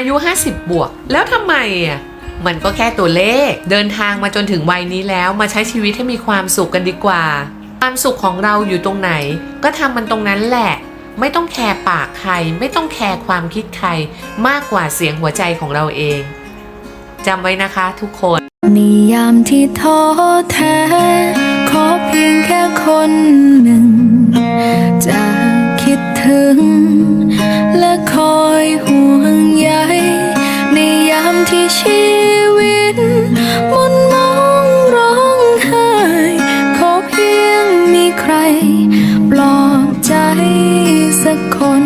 อายุ 50 บวก แล้วทำไมอะมันก็แค่ตัวเลข เดินทางมาจนถึงวัยนี้แล้วมาใช้ชีวิตให้มีความสุขกันดีกว่า ความสุขของเราอยู่ตรงไหน ก็ทำมันตรงนั้นแหละ ไม่ต้องแคร์ปากใคร ไม่ต้องแคร์ความคิดใคร มากกว่าเสียงหัวใจของเราเองจำไว้นะคะทุกคนนิยามที่ท้อแท้ ขอเพียงแค่คนหนึ่ง ที่ชีวิตมนมองร้องไห้ขอเพียงมีใคร ปลอบใจสักคน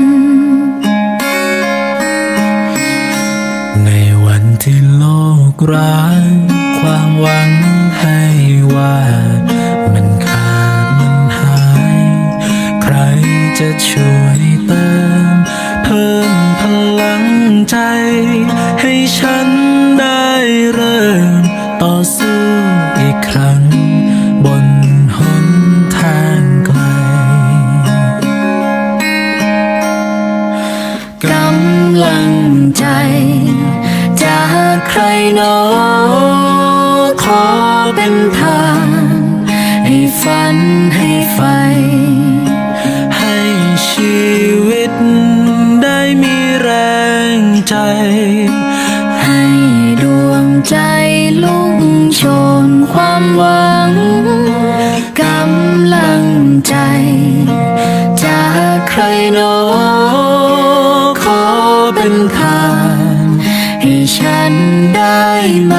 ในวันที่โลกร้างความหวังให้ว่ามันขาดมันหาย ใครจะช่วย ใจ ให้ฉันได้เริ่มต่อสู้อีกครั้ง บนหนทางไกลกำลังใจ จากใครหนอขอเป็นทาง ใจ ให้ดวงใจลุกโชนความหวังกำลังใจ จากใครโนอขอเป็นทางให้ฉันได้ไหม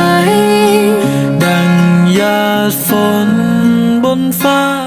ดังหยาดฝนบนฟ้า